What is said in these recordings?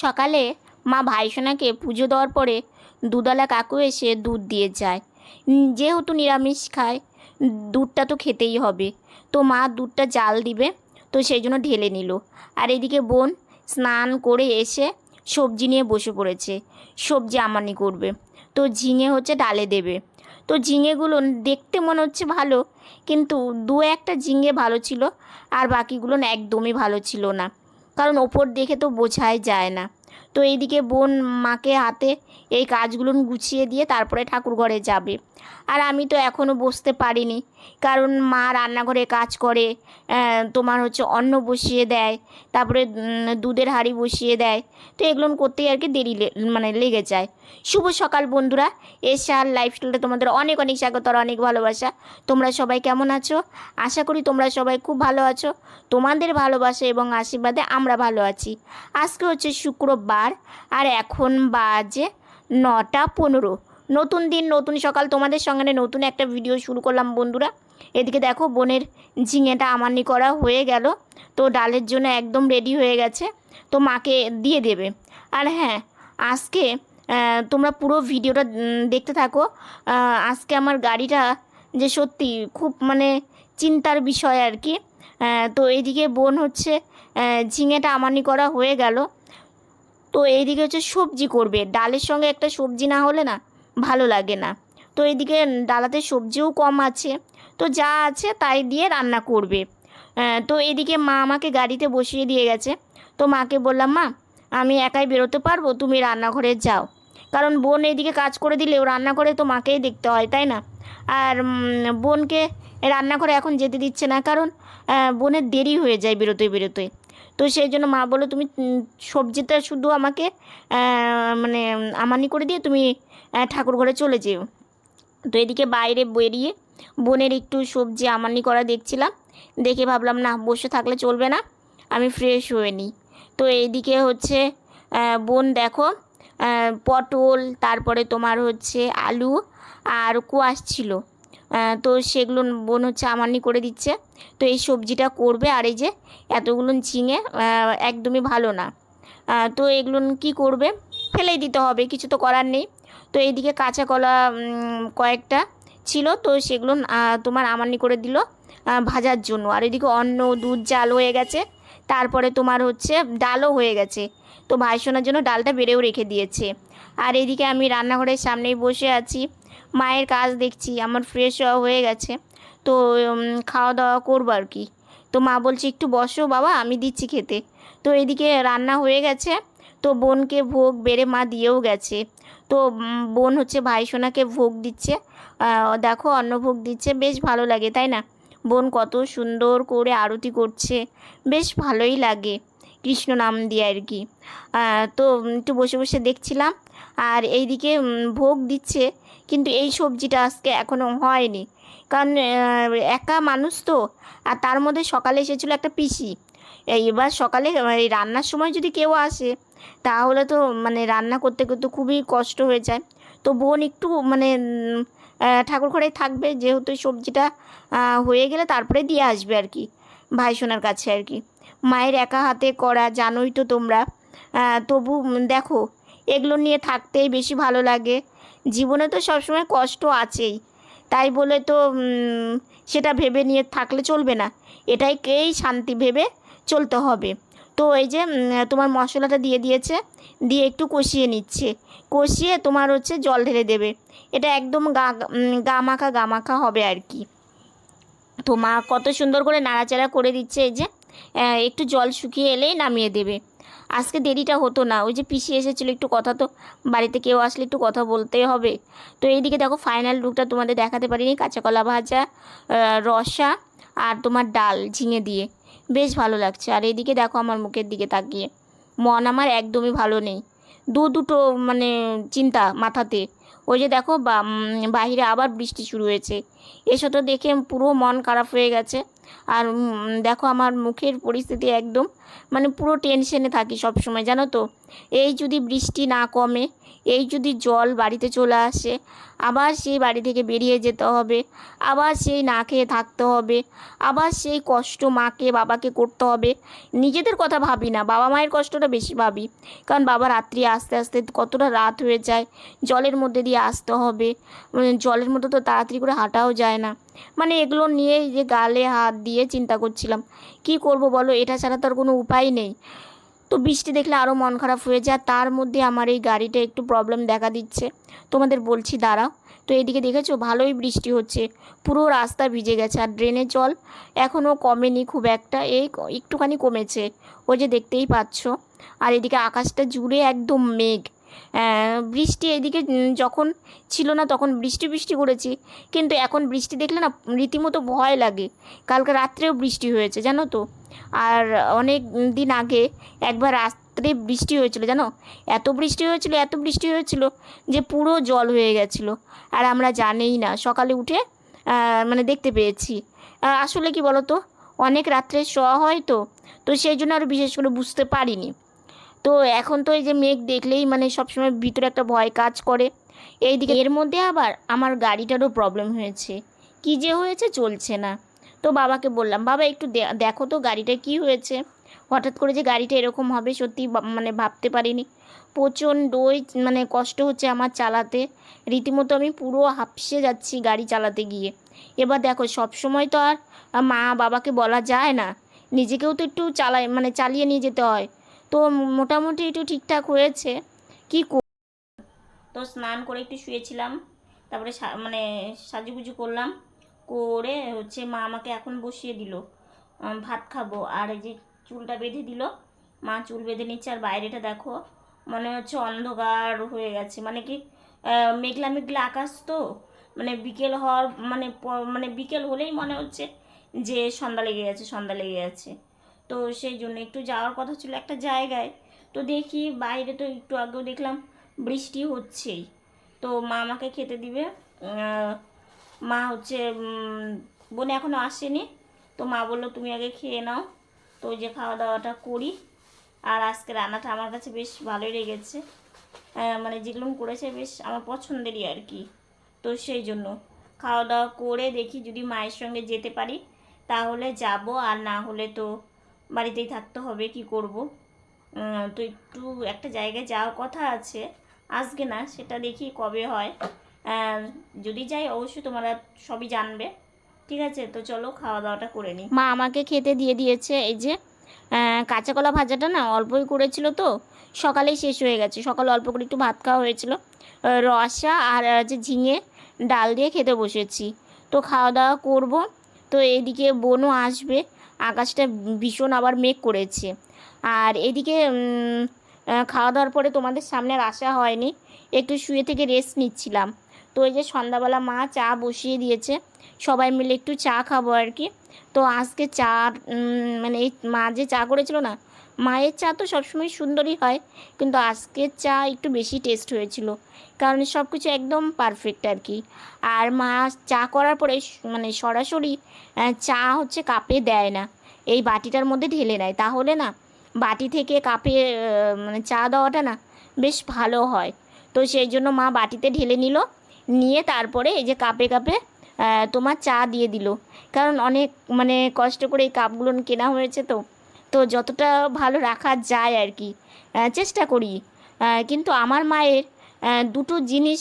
সকালে মা ভাইসোনাকে পুজো দেওয়ার পরে দুধালা কাকু এসে দুধ দিয়ে যায়। যেহেতু নিরামিষ খায়, দুধটা তো খেতেই হবে। তো মা দুধটা জাল দিবে, তো সেই জন্য ঢেলে নিল। আর এদিকে বোন স্নান করে এসে সবজি নিয়ে বসে পড়েছে। সবজি আমানি করবে। তো ঝিঙে হচ্ছে ডালে দেবে। তো ঝিঙেগুলো দেখতে মনে হচ্ছে ভালো, কিন্তু দু একটা ঝিঙে ভালো ছিল, আর বাকিগুলো একদমই ভালো ছিল না। কারণ ওপর দেখে তো বোঝাই যায় না। তো এইদিকে বোন মাকে হাতে এই কাজগুলো গুছিয়ে দিয়ে তারপরে ঠাকুর ঘরে যাবে। আর আমি তো এখনও বসতে পারিনি। কারণ মা রান্নাঘরে কাজ করে তোমার হচ্ছে অন্ন বসিয়ে দেয়, তারপরে দুধের হাঁড়ি বসিয়ে দেয়, তো এগুলো করতেই আর কি দেরি মানে লেগে যায়। শুভ সকাল বন্ধুরা এসে আর লাইফস্টাইলটা তোমাদের অনেক অনেক স্বাগত আর অনেক ভালোবাসা। তোমরা সবাই কেমন আছো? আশা করি তোমরা সবাই খুব ভালো আছো। তোমাদের ভালোবাসা এবং আশীর্বাদে আমরা ভালো আছি। আজকে হচ্ছে শুক্রবার, আর এখন বাজে নটা পনেরো। নতুন দিন, নতুন সকাল। তোমাদের সঙ্গে নতুন একটা ভিডিও শুরু করলাম বন্ধুরা। এদিকে দেখো, বোনের ঝিঙেটা আমানি করা হয়ে গেল। তো ডালের জন্য একদম রেডি হয়ে গেছে। তো মাকে দিয়ে দেবে। আর হ্যাঁ আজকে তোমরা পুরো ভিডিওটা দেখতে থাকো। আজকে আমার গাড়িটা যে সত্যি খুব মানে চিন্তার বিষয় আর কি। তো এইদিকে বোন হচ্ছে ঝিঙেটা আমানি করা হয়ে গেল। তো এইদিকে হচ্ছে সবজি করবে। ডালের সঙ্গে একটা সবজি না হলে না ভালো লাগে না। তো এইদিকে ডালাতে সবজিও কম আছে। তো যা আছে তাই দিয়ে রান্না করবে। তো এদিকে মা আমাকে গাড়িতে বসিয়ে দিয়ে গেছে। তো মাকে বললাম, মা, আমি একাই বেরোতে পারব? তুমি রান্নাঘরে যাও। কারণ বোন এদিকে কাজ করে দিলেও রান্নাঘরে তো মাকেই দেখতে হয়, তাই না? আর বোনকে রান্নাঘরে এখন যেতে দিচ্ছে না। কারণ বোনের দেরি হয়ে যায় বেরোতে বেরোতে। তো সেই জন্য মা বলল, তুমি সবজিটা শুধু আমাকে মানে আমানি করে দিয়ে তুমি ঠাকুর ঘরে চলে যেও। তো এদিকে বাইরে বেরিয়ে বোনের একটু সবজি আমানি করা দেখছিলাম। দেখে ভাবলাম, না, বসে থাকলে চলবে না, আমি ফ্রেশ হয়ে নিই। তো এইদিকে হচ্ছে বোন দেখো পটল, তারপরে তোমার হচ্ছে আলু আর কুয়াশ ছিল। তো সেগুলো বোন হচ্ছে আমানি করে দিচ্ছে। তো এই সবজিটা করবে আর এই যে এতগুলো আহ, একদমই ভালো না। তো এগুলো কি করবে? ফেলেই দিতে হবে কিছু তো করার নেই। তো এইদিকে কাঁচা কলা কয়েকটা ছিল তো সেগুলো তোমার আমানি করে দিল ভাজার জন্য। আর এদিকে অন্ন দুধ জাল হয়ে গেছে। তারপরে তোমার হচ্ছে ডালও হয়ে গেছে। তো ভাইসোনার জন্য ডালটা বেড়েও রেখে দিয়েছে। আর এদিকে আমি রান্নাঘরের সামনেই বসে আছি। মায়ের কাজ দেখছি, আমার ফ্রেশ হওয়া হয়ে গেছে। তো খাওয়া দাওয়া করব আর কি। তো মা বলছে, একটু বসো বাবা, আমি দিচ্ছি খেতে। তো এদিকে রান্না হয়ে গেছে। তো বোনকে ভোগ বেড়ে মা দিয়েও গেছে। তো বোন হচ্ছে ভাইসোনাকে ভোগ দিচ্ছে। দেখো, অন্নভোগ দিচ্ছে, বেশ ভালো লাগে, তাই না? বোন কত সুন্দর করে আরতি করছে, বেশ ভালোই লাগে, কৃষ্ণ নাম দিয়ে আর কি। তো একটু বসে বসে দেখছিলাম। আর এইদিকে ভোগ দিচ্ছে কিন্তু এই সবজিটা আজকে এখনও হয়নি। কারণ একা মানুষ তো। আর তার মধ্যে সকালে এসেছিল একটা পিসি। এবার সকালে এই রান্নার সময় যদি কেউ আসে, তাহলে তো মানে রান্না করতে করতে খুবই কষ্ট হয়ে যায়। তো বোন একটু মানে ঠাকুর ঘরে থাকবে, যেহেতু সবজিটা হয়ে গেলে তারপরে দিয়ে আসবে আর কি ভাইসোনার কাছে আর কি। মায়ের একা হাতে করা জানোই তো তোমরা। তবু দেখো, এগুলো নিয়ে থাকতেই বেশি ভালো লাগে। জীবনে তো সবসময় কষ্ট আছেই। তাই বলে তো সেটা ভেবে নিয়ে থাকলে চলবে না। এটাইকেই শান্তি ভেবে চলতে হবে? তো এই যে তোমার মশলাটা দিয়ে দিয়েছে দিয়ে একটু কষিয়ে নিচ্ছে। কষিয়ে তোমার হচ্ছে জল ঢেলে দেবে। এটা একদম গা উম, গা মাখা গা মাখা হবে আর কি। তো মা কত সুন্দর করে নাড়াচাড়া করে দিচ্ছে এই যে একটু জল শুকিয়ে এলেই নামিয়ে দেবে। আজকে দেরিটা হতো না। ওই যে পিসি এসেছিল একটু কথা তো, বাড়িতে কেউ আসলে একটু কথা বলতে হবে। তো এইদিকে দেখো ফাইনাল লুকটা তোমাদের দেখাতে পারিনি কাঁচা কলা ভাজা রসা আর তোমার ডাল ঝিঙে দিয়ে। বেশ ভালো লাগছে। আর এইদিকে দেখো আমার মুখের দিকে তাকিয়ে। মন আমার একদমই ভালো নেই। দু দুটো মানে চিন্তা মাথাতে। ওই যে দেখো বা বাইরে আবার বৃষ্টি শুরু হয়েছে। এসব তো দেখে পুরো মন খারাপ হয়ে গেছে। আর দেখো আমার মুখের পরিস্থিতি একদম মানে পুরো টেনশনে থাকি সব সময় জানো তো? এই যদি বৃষ্টি না কমে, এই যদি জল বাড়িতে চলে আসে, আবার সেই বাড়ি থেকে বেরিয়ে যেতে হবে, আবার সেই না খেয়ে থাকতে হবে, আবার সেই কষ্ট মাকে, বাবাকে করতে হবে, নিজেদের কথা ভাবি না, বাবা মায়ের কষ্টটা বেশি ভাবি। কারণ বাবা রাত্রি আস্তে আস্তে কতটা রাত হয়ে যায়, জলের মধ্যে দিয়ে আসতে হবে মানে জলের মধ্যে তো তাড়াতাড়ি করে হাঁটাও যায় না। মানে এগুলো নিয়ে যে গালে হাত দিয়ে চিন্তা করছিলাম, কি করব বলো? এটা ছাড়া তো আর কোনো উপায় নেই। তো বৃষ্টি দেখলে আরও মন খারাপ হয়ে যায়। তার মধ্যে আমার এই গাড়িটা একটু প্রবলেম দেখা দিচ্ছে। তোমাদের বলছি, দাঁড়াও। তো এদিকে দেখেছ? ভালোই বৃষ্টি হচ্ছে। পুরো রাস্তা ভিজে গেছে। আর ড্রেনে জল এখনও কমেনি খুব একটা। এই একটুখানি কমেছে। ওই যে দেখতেই পাচ্ছ। আর এদিকে আকাশটা জুড়ে একদম মেঘ। বৃষ্টি এদিকে যখন ছিল না তখন বৃষ্টি বৃষ্টি করেছি। কিন্তু এখন বৃষ্টি দেখলে না, রীতিমতো ভয় লাগে। কালকে রাত্রেও বৃষ্টি হয়েছে, জানো তো? আর অনেক দিন আগে একবার রাত্রে বৃষ্টি হয়েছিল, জানো? এত বৃষ্টি হয়েছিল, এত বৃষ্টি হয়েছিল যে পুরো জল হয়ে গেছিল। আর আমরা জানেই না, সকালে উঠে মানে দেখতে পেয়েছি। আসলে কি বলো তো অনেক রাত্রে শোয়া হয় তো তো সেই জন্য আরও বিশেষ করে বুঝতে পারিনি। তো এখন তো এই যে মেঘ দেখলেই মানে সবসময় ভিতরে একটা ভয় কাজ করে। এইদিকে এর মধ্যে আবার আমার গাড়িটারও প্রবলেম হয়েছে। কি যে হয়েছে চলছে না। তো বাবাকে বললাম, বাবা, একটু দেখো তো গাড়িটা কি হয়েছে। হঠাৎ করে যে গাড়িটা এরকম হবে, সত্যি মানে ভাবতে পারিনি। প্রচণ্ডই মানে কষ্ট হচ্ছে আমার চালাতে। রীতিমতো আমি পুরো হাঁপসে যাচ্ছি গাড়ি চালাতে গিয়ে। এবার দেখো সব সময় তো আর মা বাবাকে বলা যায় না। নিজেকেও তো একটু চালায় মানে চালিয়ে নিয়ে যেতে হয়। তো মোটামুটি একটু ঠিকঠাক হয়েছে। কি তো স্নান করে একটু শুয়েছিলাম। তারপরে মানে সাজুগুজু করলাম। করে হচ্ছে মা আমাকে এখন বসিয়ে দিল। ভাত খাব। আর এই যে চুলটা বেঁধে দিল, মা চুল বেঁধে নিচ্ছে। আর বাইরেটা দেখো, মনে হচ্ছে অন্ধকার হয়ে গেছে। মানে কি মেঘলা মেঘলা আকাশ তো মানে বিকেল হওয়ার মানে মানে বিকেল হলেই মনে হচ্ছে যে সন্ধ্যা লেগে গেছে, সন্ধ্যা লেগে গেছে। তো সেই জন্য একটু যাওয়ার কথা ছিল একটা জায়গায়। তো দেখি বাইরে তো একটু আগেও দেখলাম বৃষ্টি হচ্ছেই। তো মা আমাকে খেতে দিবে মা হচ্ছে বোন এখনও আসেনি। তো মা বলল, তুমি আগে খেয়ে নাও। তো ওই যে খাওয়া দাওয়াটা করি। আর আজকে রান্নাটা আমার কাছে বেশ ভালোই লেগেছে। মানে যেগুলো করেছে বেশ আমার পছন্দেরই আর কি। তো সেই জন্য খাওয়া দাওয়া করে দেখি যদি মায়ের সঙ্গে যেতে পারি। তাহলে যাব, আর না হলে তো বাড়িতেই থাকতে হবে, কি করব? তো একটু একটা জায়গায় যাওয়ার কথা আছে। আজকে না, সেটা দেখি কবে হয়। যদি যাই, অবশ্যই তোমরা সবই জানবে। ঠিক আছে? তো চলো খাওয়া দাওয়াটা করে নিই মা আমাকে খেতে দিয়ে দিয়েছে, এই যে কাঁচা কলা ভাজাটা না, অল্পই করেছিল তো, সকালেই শেষ হয়ে গেছে। সকালে অল্প করে একটু ভাত খাওয়া হয়েছিল। রসা আর যে ঝিঙে ডাল দিয়ে খেতে বসেছি। তো খাওয়া দাওয়া করব। তো এদিকে বোনও আসবে। আকাশটা ভীষণ আবার মেঘ করেছে। আর এদিকে খাওয়া দাওয়ার পরে তোমাদের সামনে আর আসা হয়নি। একটু শুয়ে থেকে রেস্ট নিচ্ছিলাম। তো এই যে সন্ধ্যাবেলা মা চা বসিয়ে দিয়েছে, সবাই মিলে একটু চা খাব আর কি। তো আজকে চা মানে এই মা যে চা করেছিল না, মায়ের চা তো সবসময় সুন্দরই হয়, কিন্তু আজকের চা একটু বেশি টেস্ট হয়েছিল, কারণ সব কিছু একদম পারফেক্ট আর কি। আর মা চা করার পরে মানে সরাসরি চা হচ্ছে কাপে দেয় না, এই বাটিটার মধ্যে ঢেলে নেয়। তাহলে না, বাটি থেকে কাপে মানে চা দেওয়াটা না বেশ ভালো হয়। তো সেই জন্য মা বাটিতে ঢেলে নিল নিয়ে তারপরে এই যে কাপে কাপে তোমার চা দিয়ে দিল। কারণ অনেক মানে কষ্ট করে এই কাপগুলো কেনা হয়েছে তো। তো যতটা ভালো রাখা যায় আর কি। চেষ্টা করি। কিন্তু আমার মায়ের দুটো জিনিস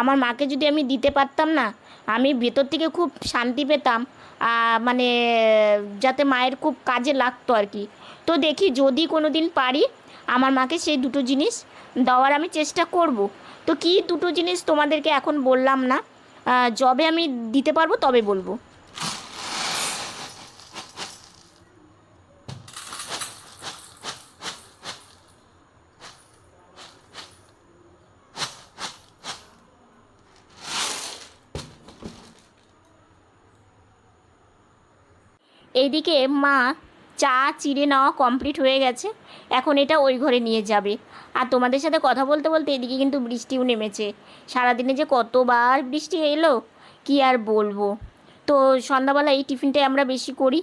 আমার মাকে যদি আমি দিতে পারতাম না, আমি ভেতর থেকে খুব শান্তি পেতাম মানে যাতে মায়ের খুব কাজে লাগতো আর কি। তো দেখি যদি কোনো দিন পারি, আমার মাকে সেই দুটো জিনিস দেওয়ার আমি চেষ্টা করব। তো কি দুটো জিনিস তোমাদেরকে এখন বললাম না যবে আমি দিতে পারব তবে বলব। এইদিকে মা চা চিড়ে নেওয়া কমপ্লিট হয়ে গেছে, এখন এটা ওই ঘরে নিয়ে যাবে। আর তোমাদের সাথে কথা বলতে বলতে এদিকে কিন্তু বৃষ্টিও নেমেছে। সারাদিনে যে কতবার বৃষ্টি এলো, কি আর বলব? তো সন্ধ্যাবেলা এই টিফিনটাই আমরা বেশি করি।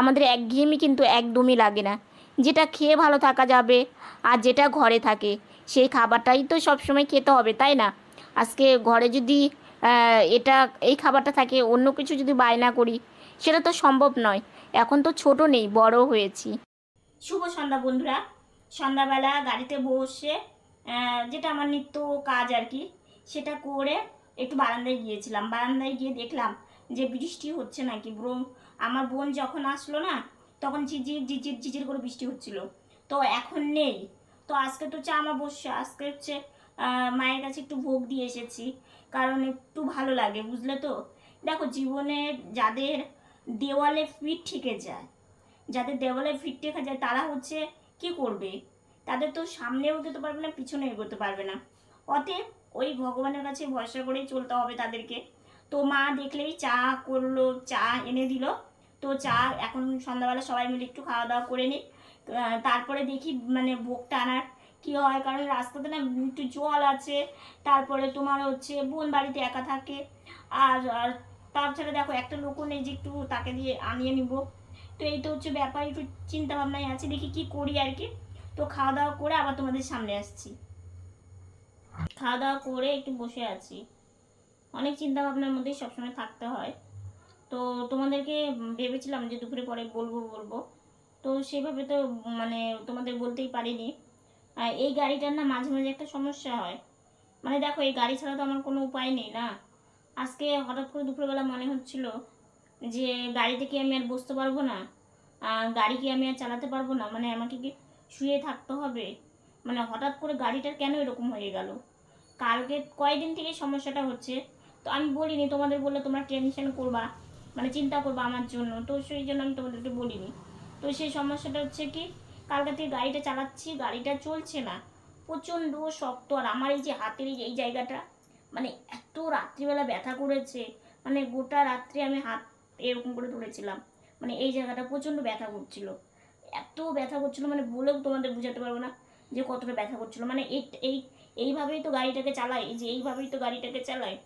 আমাদের একঘেয়েমি কিন্তু একদমই লাগে না। যেটা খেয়ে ভালো থাকা যাবে আর যেটা ঘরে থাকে, সেই খাবারটাই তো সবসময় খেতে হবে, তাই না? আজকে ঘরে যদি এটা, এই খাবারটা থাকে, অন্য কিছু যদি বায়না করি, সেটা তো সম্ভব নয়। এখন তো ছোট নেই, বড় হয়েছি। শুভ সন্ধ্যা বন্ধুরা। সন্ধ্যাবেলা গাড়িতে বসে যেটা আমার নিত্য কাজ আর কি, সেটা করে একটু বারান্দায় গিয়েছিলাম। বারান্দায় গিয়ে দেখলাম যে বৃষ্টি হচ্ছে নাকি ব্রো। আমার বোন যখন আসলো না, তখন ঝিঝির ঝিঝির ঝিঝির করে বৃষ্টি হচ্ছিল। তো এখন নেই। তো আজকে তো চা আমার বসছে আজকে হচ্ছে মায়ের কাছে একটু ভোগ দিয়ে এসেছি, কারণ একটু ভালো লাগে, বুঝলে তো? দেখো, জীবনে যাদের দেওয়ালে ফিট থেকে যায়, যাদের দেওয়ালে ফিট ঠেকে যায়, তারা হচ্ছে কি করবে? তাদের তো সামনে এগোতে পারবে না, পিছনে এগোতে পারবে না। অতএব ওই ভগবানের কাছে ভরসা করেই চলতে হবে তাদেরকে। তো মা দেখলেই চা করল, চা এনে দিল। তো চা এখন সন্ধ্যাবেলা সবাই মিলে একটু খাওয়া দাওয়া করে নিই তারপরে দেখি মানে ভোগটা টানার কী হয়, কারণ রাস্তাতে না একটু জল আছে। তারপরে তোমার হচ্ছে বোন বাড়িতে একা থাকে। আর আর তাছাড়া দেখো একটা লোকও নেই যে একটু তাকে দিয়ে আনিয়ে নিব। তো এই তো হচ্ছে ব্যাপার, একটু চিন্তা ভাবনায় আছে, দেখি কি করি আর কি। তো খাওয়া দাওয়া করে আবার তোমাদের সামনে আসছি। খাওয়া দাওয়া করে একটু বসে আছি। অনেক চিন্তা ভাবনার মধ্যেই সবসময় থাকতে হয়। তো তোমাদেরকে ভেবেছিলাম যে দুপুরে পরে বলব বলব। তো সেভাবে তো মানে তোমাদের বলতেই পারিনি। এই গাড়িটার না মাঝে মাঝে একটা সমস্যা হয়। মানে দেখো, এই গাড়ি ছাড়া তো আমার কোনো উপায় নেই না। আজকে হঠাৎ করে দুপুরবেলা মনে হচ্ছিল যে গাড়িতে কি আমি আর বসতে পারব না গাড়ি কি আমি আর চালাতে পারব না? মানে আমাকে কি শুয়ে থাকতে হবে? মানে হঠাৎ করে গাড়িটার কেন এরকম হয়ে গেল? কালকে কয়দিন থেকে সমস্যাটা হচ্ছে? তো আমি বলিনি, তোমাদের বললে তোমরা টেনশন করবা মানে চিন্তা করবা আমার জন্য। তো সেই জন্য আমি তোমাদেরকে বলিনি। তো সেই সমস্যাটা হচ্ছে কি, কালকে থেকে গাড়িটা চালাচ্ছি, গাড়িটা চলছে না। প্রচণ্ড শক্ত, আর আমার এই যে হাতের এই জায়গাটা মানে এত রাত্রিবেলা ব্যথা করেছে। মানে গোটা রাত্রে আমি হাত এরকম করে ধরেছিলাম। মানে এই জায়গাটা প্রচণ্ড ব্যথা করছিল। এত ব্যথা করছিল মানে বলেও তোমাদের বোঝাতে পারব না যে কতটা ব্যথা করছিল। মানে এই এই, এইভাবেই তো গাড়িটাকে চালায়, এই যে এইভাবেই তো গাড়িটাকে চালায়।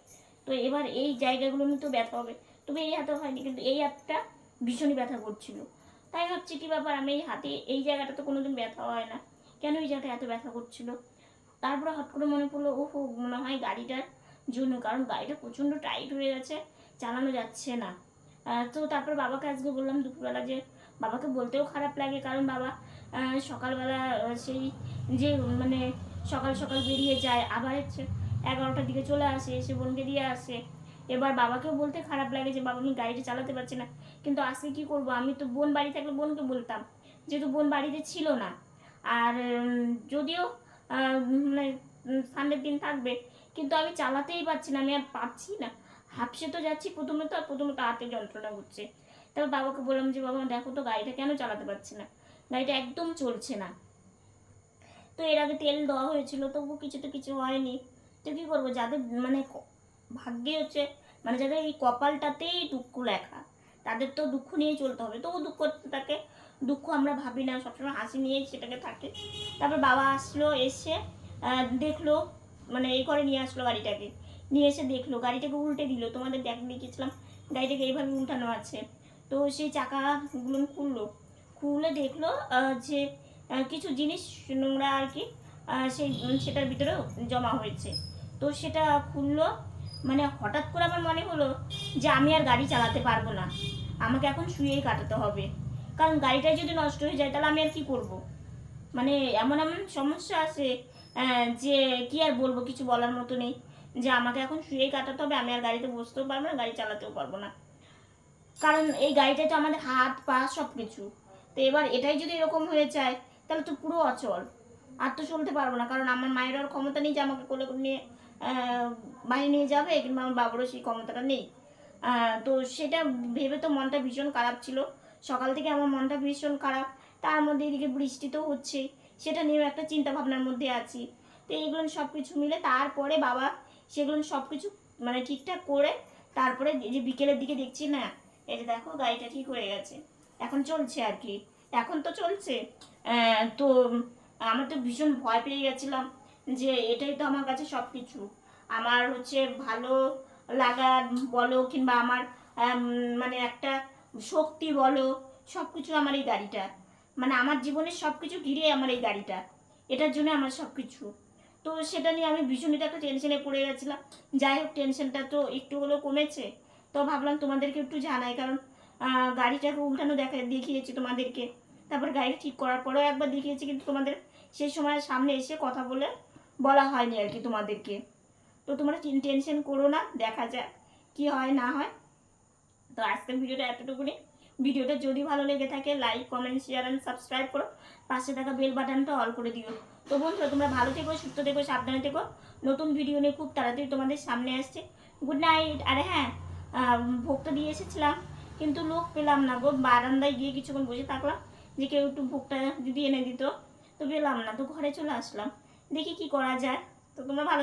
তো এবার এই জায়গাগুলো তো ব্যথা হবে। তবে এই হাতে হয়নি, কিন্তু এই হাতটা ভীষণই ব্যথা করছিল। তাই ভাবছি কি ব্যাপার, আমি এই হাতে, এই জায়গাটা তো কোনোদিন ব্যথা হয় না। কেন এই জায়গাটা এত ব্যথা করছিল? তারপরে হট করে মনে পড়ল, ওহো, মনে হয় গাড়িটার জন্য, কারণ গাড়িটা প্রচণ্ড টাইট হয়ে গেছে, চালানো যাচ্ছে না। তো তারপর বাবাকে আজকে বললাম দুপুরবেলা যে বাবাকে বলতেও খারাপ লাগে, কারণ বাবা সকালবেলা সেই যে মানে সকাল সকাল বেরিয়ে যায়, আবার এগারোটার দিকে চলে আসে, এসে বোনকে দিয়ে আসে। এবার বাবাকেও বলতে খারাপ লাগে যে, বাবা, আমি গাড়িটা চালাতে পারছি না। কিন্তু আজকে কি করব? আমি তো বোন বাড়ি থাকলে বোনকে বলতাম, যেহেতু বোন বাড়িতে ছিল না। আর যদিও মানে সানডের দিন থাকবে, কিন্তু আমি চালাতেই পারছি না, আমি আর পারছি না। হাঁপসে তো যাচ্ছি, প্রথমে তো আর প্রথমে তো হাতে যন্ত্রণা হচ্ছে। তারপর বাবাকে বললাম যে, বাবা, দেখো তো গাড়িটা কেন চালাতে পারছি না? গাড়িটা একদম চলছে না। তো এর আগে তেল দেওয়া হয়েছিল, তবু কিছু তো কিছু হয়নি। তো কী করব, যাদের মানে ভাগ্যে হচ্ছে মানে যাদের এই কপালটাতেই দুঃখ লেখা, তাদের তো দুঃখ নিয়েই চলতে হবে। তবু দুঃখ তাকে দুঃখ আমরা ভাবি না, সবসময় হাসি নিয়েই সেটাকে থাকে। তারপর বাবা আসলো, এসে দেখল মানে এই করে নিয়ে আসলো গাড়িটাকে। নিয়ে এসে দেখল, গাড়িটাকে উল্টে দিল, তোমাদের দেখ দেখিয়েছিলাম গাড়িটাকে এইভাবে উল্টানো আছে। তো সেই চাকাগুলো খুললো, খুলে দেখল যে কিছু জিনিস নোংরা আর কি সেই, সেটার ভিতরেও জমা হয়েছে। তো সেটা খুললো মানে হঠাৎ করে আমার মনে হলো যে আমি আর গাড়ি চালাতে পারব না, আমাকে এখন শুয়েই কাটাতে হবে। কারণ গাড়িটা যদি নষ্ট হয়ে যায়, তাহলে আমি আর কি করব? মানে এমন এমন সমস্যা আছে যে কি আর বলব, কিছু বলার মতো নেই। যে আমাকে এখন শুয়েই কাটাতে হবে, আমি আর গাড়িতে বসতেও পারব না, গাড়ি চালাতেও পারব না। কারণ এই গাড়িটাই তো আমাদের হাত, পা সব কিছু তো এবার এটাই যদি এরকম হয়ে যায়, তাহলে তো পুরো অচল। আর তো চলতে পারব না, কারণ আমার মায়ের আর ক্ষমতা নেই যে আমাকে কোলে নিয়ে বাইরে নিয়ে যাবে, কিংবা আমার বাবারও সেই ক্ষমতাটা নেই। তো সেটা ভেবে তো মনটা ভীষণ খারাপ ছিল। সকাল থেকে আমার মনটা ভীষণ খারাপ। তার মধ্যে এদিকে বৃষ্টি তো হচ্ছে সেটা নিয়েও একটা চিন্তা ভাবনার মধ্যে আছি। তো এইগুলো সব কিছু মিলে তারপরে বাবা সেগুলো সব কিছু মানে ঠিকঠাক করে তারপরে যে বিকেলের দিকে দেখছি, না, এই যে দেখো গাড়িটা ঠিক হয়ে গেছে। এখন চলছে আর কি। এখন তো চলছে। তো আমার তো ভীষণ ভয় পেয়ে গেছিলাম যে এটাই তো আমার কাছে সব কিছু আমার হচ্ছে ভালো লাগা বলো কিংবা আমার মানে একটা শক্তি বলো সব কিছু আমার এই গাড়িটা। মানে আমার জীবনের সব কিছু ঘিরে আমার এই গাড়িটা। এটার জন্য আমার সব কিছু তো সেটা নিয়ে আমি ভীষণই একটা টেনশনে পড়ে গেছিলাম। যাই হোক টেনশনটা তো একটু হলেও কমেছে। তো ভাবলাম তোমাদেরকে একটু জানাই, কারণ গাড়িটাকে উল্টানো দেখা, দেখিয়েছি তোমাদেরকে। তারপর গাড়ি ঠিক করার পরেও একবার দেখিয়েছি, কিন্তু তোমাদের সেই সময় সামনে এসে কথা বলে বলা হয়নি আর কি তোমাদেরকে। তো তোমরা টেনশন করো না, দেখা যাক কি হয়, না হয়। তো আজকের ভিডিওটা এতটুকুনি। ভিডিওটা যদি ভালো লেগে থাকে like comment share and subscribe করো। পাশে থাকা বেল বাটনটা অল করে দিও। তো বন্ধুরা, তোমরা ভালো থেকো, সুস্থ থেকো, সাবধানে থেকো। নতুন ভিডিও নিয়ে খুব তাড়াতাড়ি তোমাদের সামনে আসছে। গুড নাইট আরে হ্যাঁ ভোগটা দিয়ে এসেছিলাম, কিন্তু লোক পেলাম না গো। বারান্দায় গিয়ে কিছুক্ষণ বসে থাকলাম, যে কেউ একটু ভোগটা যদি এনে দিত, তো পেলাম না। তো ঘরে চলে আসলাম। দেখি কি করা যায়। তো তোমরা ভালো।